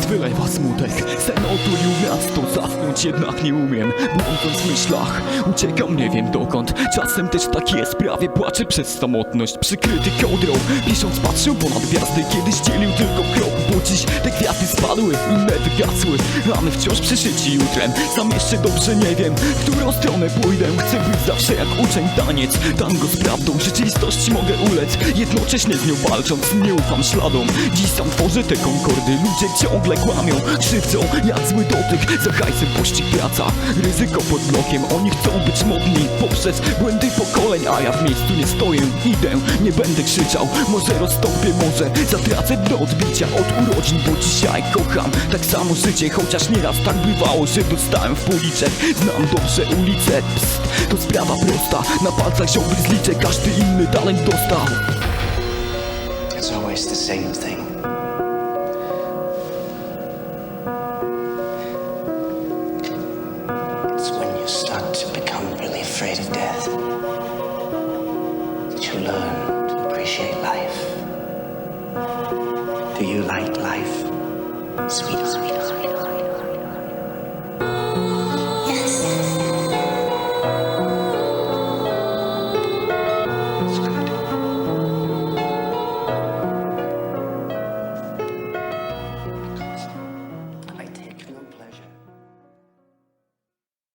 wylewa smutek. Sen otulił miasto, zasnąć jednak nie umiem. Błądząc w myślach, uciekam nie wiem dokąd. Czasem też tak jest, prawie płaczę przez samotność. Przykryty kołdrą, pisząc patrzył ponad gwiazdy. Kiedyś dzielił tylko dziś te gwiazdy spadły Inne wygasły, a my wciąż przyszyci jutrem. Sam jeszcze dobrze nie wiem, w którą stronę pójdę. Chcę być zawsze jak uczeń taniec. Tango z prawdą, rzeczywistości mogę ulec. Jednocześnie z nią walcząc, nie ufam śladom. Dziś sam tworzę te konkordy. Ludzie ciągle kłamią, krzywdzą Jak zły dotyk, za hajsem pościg praca. Ryzyko pod blokiem, oni chcą być modni. Poprzez błędy pokoleń, a ja w miejscu nie stoję. Idę, nie będę krzyczał. Może rozstąpię, może zatracę do odbicia. Od urodzin, bo dzisiaj kocham. Tak samo życie, chociaż nieraz tak bywało Że dostałem w policzek. Znam dobrze ulicę, pst, to sprawa prosta. Na palcach ziobry zliczę, każdy inny talent dostał. It's always the same thing. It's when you start to become really afraid of death that you learn Do you like life, sweetheart?